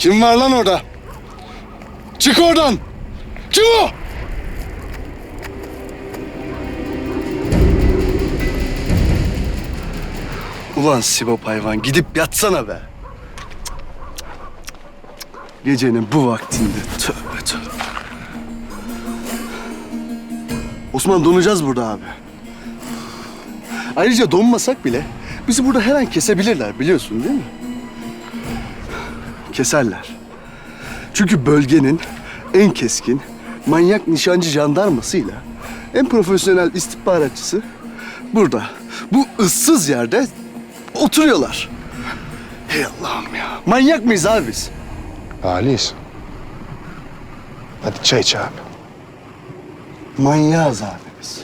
Kim var lan orada? Çık oradan! Kim o? Ulan Sibop hayvan gidip yatsana be. Gecenin bu vaktinde tövbe tövbe. Osman donacağız burada abi. Ayrıca donmasak bile bizi burada her an kesebilirler biliyorsun değil mi? Keserler. Çünkü bölgenin en keskin, manyak nişancı jandarmasıyla en profesyonel istihbaratçısı burada. Bu ıssız yerde oturuyorlar. Hey Allah'ım ya. Manyak mıyız abi biz? Halis. Hadi çay iç abi. Manyağız abi biz.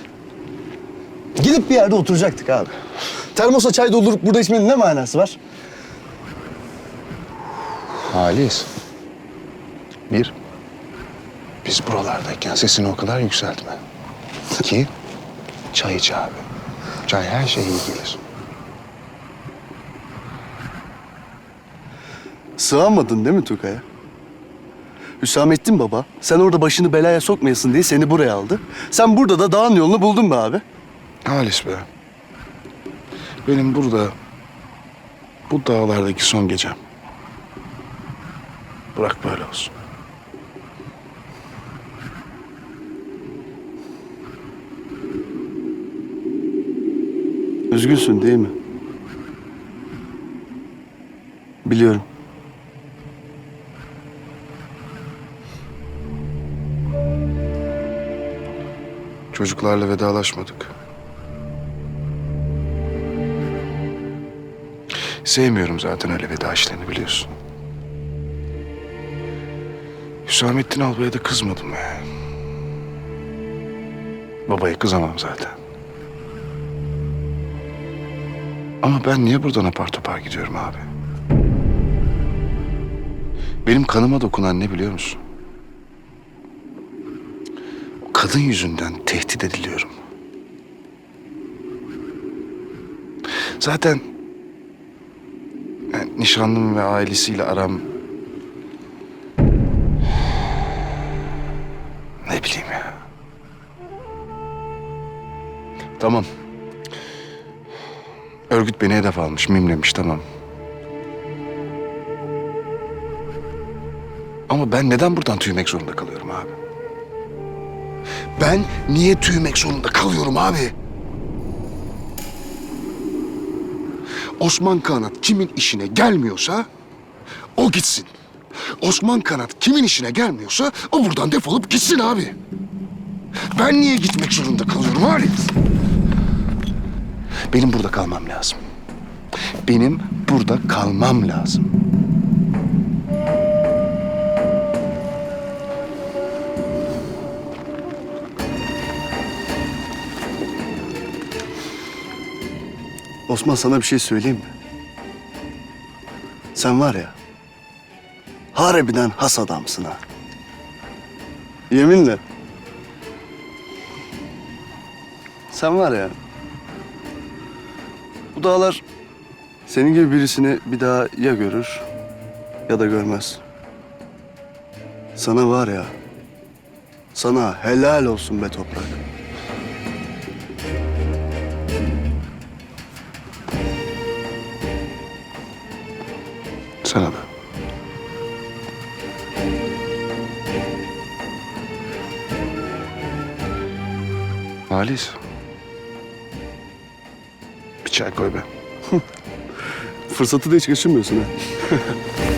Gidip bir yerde oturacaktık abi. Termosa çay doldurup burada içmenin ne manası var? Halis. Bir, biz buralardayken sesini o kadar yükseltme. İki, çay iç abi. Çay her şeye iyi gelir. Sığamadın değil mi Tuka'ya? Hüsamettin baba, sen orada başını belaya sokmayasın diye seni buraya aldı. Sen burada da dağın yolunu buldun be abi. Halis be. Benim burada, bu dağlardaki son gecem. Bırak böyle olsun. Üzgünsün değil mi? Biliyorum. Çocuklarla vedalaşmadık. Sevmiyorum zaten öyle veda işlerini biliyorsun. Hüsamettin Alba'ya da kızmadım ya. Babaya kızamam zaten. Ama ben niye buradan apar topar gidiyorum abi? Benim kanıma dokunan ne biliyor musun? O kadın yüzünden tehdit ediliyorum. Zaten yani nişanlım ve ailesiyle aram Tamam. Örgüt beni hedef almış, mimlemiş tamam. Ama ben neden buradan tüymek zorunda kalıyorum abi? Ben niye tüymek zorunda kalıyorum abi? Osman Kanat kimin işine gelmiyorsa o gitsin. Osman Kanat kimin işine gelmiyorsa o buradan defolup gitsin abi. Ben niye gitmek zorunda kalıyorum Halit? Benim burada kalmam lazım. Benim burada kalmam lazım. Osman sana bir şey söyleyeyim mi? Sen var ya, harbiden has adamsın ha. Yeminle. Sen var ya, dağlar senin gibi birisini bir daha ya görür ya da görmez. Sana var ya, sana helal olsun be toprak. Sana da. Halis. Çay koy be. Fırsatı da hiç kaçırmıyorsun ha.